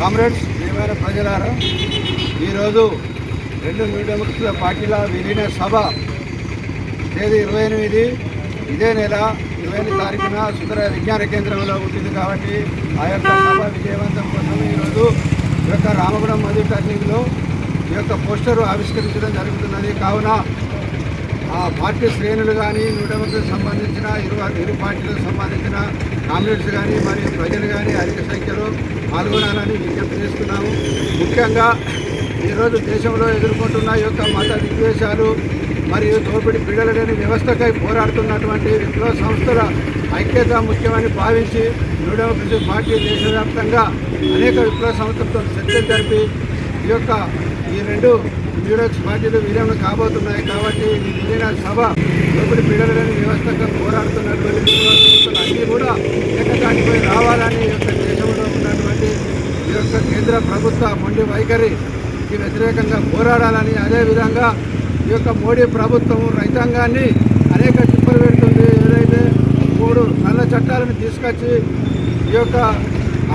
Comrades ప్రియమైన ప్రజలారా ఈరోజు రెండు న్యూడెమోక్రసీల పార్టీల విలీన సభ. తేదీ ఇరవై ఎనిమిది. ఇదే నెల ఇరవై ఎనిమిది తారీఖున సుందర విజ్ఞాన కేంద్రంలో ఉంటుంది కాబట్టి ఆ యొక్క సభ విజయవంతం కోసం ఈరోజు ఈ యొక్క రామగుణం మధు టర్నింగ్లో ఈ యొక్క పోస్టర్ ఆవిష్కరించడం జరుగుతున్నది. కావున ఆ పార్టీ శ్రేణులు కానీ నూటమకు సంబంధించిన ఇరు ఇరు పార్టీలకు సంబంధించిన కామ్రేడ్స్ కానీ మరియు ప్రజలు కానీ అధిక సంఖ్యలో పాల్గొనాలని విజ్ఞప్తి చేస్తున్నాము. ముఖ్యంగా ఈరోజు దేశంలో ఎదుర్కొంటున్న యొక్క మత విద్వేషాలు మరియు దోపిడి పిల్లలు లేని వ్యవస్థకై పోరాడుతున్నటువంటి విప్లవ సంస్థల ఐక్యత ముఖ్యమని భావించి న్యూడెమోక్రసీ పార్టీ దేశవ్యాప్తంగా అనేక విప్లవ సంస్థలతో చర్చలు జరిపి ఈ యొక్క ఈ రెండు న్యూడెక్స్ పార్టీలు విలీనం కాబోతున్నాయి కాబట్టి విలీన సభ లోపలి పిల్లలని వ్యవస్థగా పోరాడుతున్నటువంటి అన్నీ కూడా ఏకతాటిపై రావాలని ఈ యొక్క దేశంలో ఉన్నటువంటి ఈ యొక్క కేంద్ర ప్రభుత్వ మొండి వైఖరికి వ్యతిరేకంగా పోరాడాలని అదేవిధంగా ఈ యొక్క మోడీ ప్రభుత్వం రైతాంగాన్ని అనేక చిప్పలు పెడుతుంది. ఏదైతే మూడు నల్ల చట్టాలను తీసుకొచ్చి ఈ యొక్క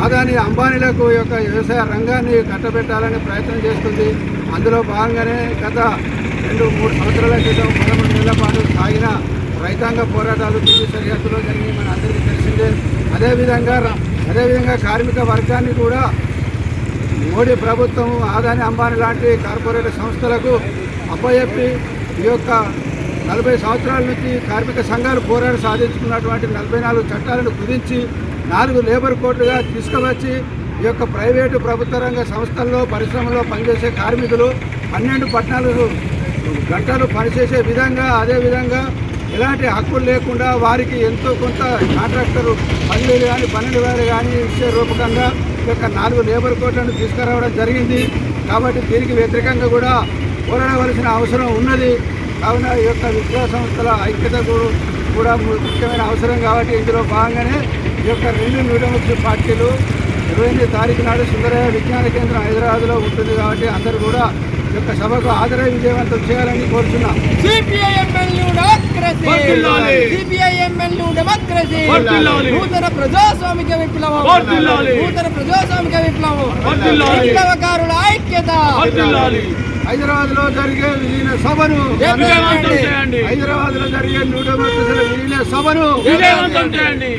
ఆదాని అంబానీలకు యొక్క వ్యవసాయ రంగాన్ని కట్టబెట్టాలని ప్రయత్నం చేస్తుంది. అందులో భాగంగానే గత రెండు మూడు సంవత్సరాల క్రితం పదమూడు నెలల పాటు సాగిన రైతాంగ పోరాటాలు దిల్లీ సరిహద్దులో జరిగి మన అందరికీ తెలిసిందే. అదేవిధంగా అదేవిధంగా కార్మిక వర్గాన్ని కూడా మోడీ ప్రభుత్వం ఆదాని అంబానీ లాంటి కార్పొరేట్ సంస్థలకు అప్పచెప్పి ఈ యొక్క నలభై సంవత్సరాల నుంచి కార్మిక సంఘాలు పోరాడి సాధించుకున్నటువంటి నలభై నాలుగు చట్టాలను కుదించి నాలుగు లేబర్ కోడ్లుగా తీసుకువచ్చి ఈ యొక్క ప్రైవేటు ప్రభుత్వ రంగ సంస్థల్లో పరిశ్రమలో పనిచేసే కార్మికులు పన్నెండు పద్నాలుగు గంటలు పనిచేసే విధంగా అదేవిధంగా ఎలాంటి హక్కులు లేకుండా వారికి ఎంతో కొంత కాంట్రాక్టర్ పదివేలు కానీ పన్నెండు వేలు కానీ ఇచ్చే రూపకంగా ఈ యొక్క నాలుగు లేబర్ కోడ్లను తీసుకురావడం జరిగింది. కాబట్టి దీనికి వ్యతిరేకంగా కూడా పోరాడవలసిన అవసరం ఉన్నది. కావున ఈ యొక్క విద్యా సంస్థల ఐక్యత కూడా ముఖ్యమైన అవసరం కాబట్టి ఇందులో భాగంగానే ఈ యొక్క రెండు న్యూడెమోక్రసీ పార్టీలు ఇరవై ఎనిమిది తారీఖు నాడు సుందరయ్య విజ్ఞాన కేంద్రం హైదరాబాద్లో ఉంటుంది కాబట్టి అందరూ కూడా ఈ యొక్క సభకు హాజరై విజయవంతం చేయాలని కోరుతున్నాం సిపిఐఎంఎల్యూ డెమోక్రసీ వర్ధిల్లాలి. సిపిఐఎంఎల్యూ డెమోక్రసీ వర్ధిల్లాలి. నూతన ప్రజాస్వామిక విప్లవం వర్ధిల్లాలి. నూతన ప్రజాస్వామిక విప్లవం వర్ధిల్లాలి. విప్లవకారుల ఐక్యత. హైదరాబాద్లో జరిగే విలీన సభను హైదరాబాద్లో జరిగే న్యూడెమోక్రసీల విలీన సభను విజయవంతం చేయండి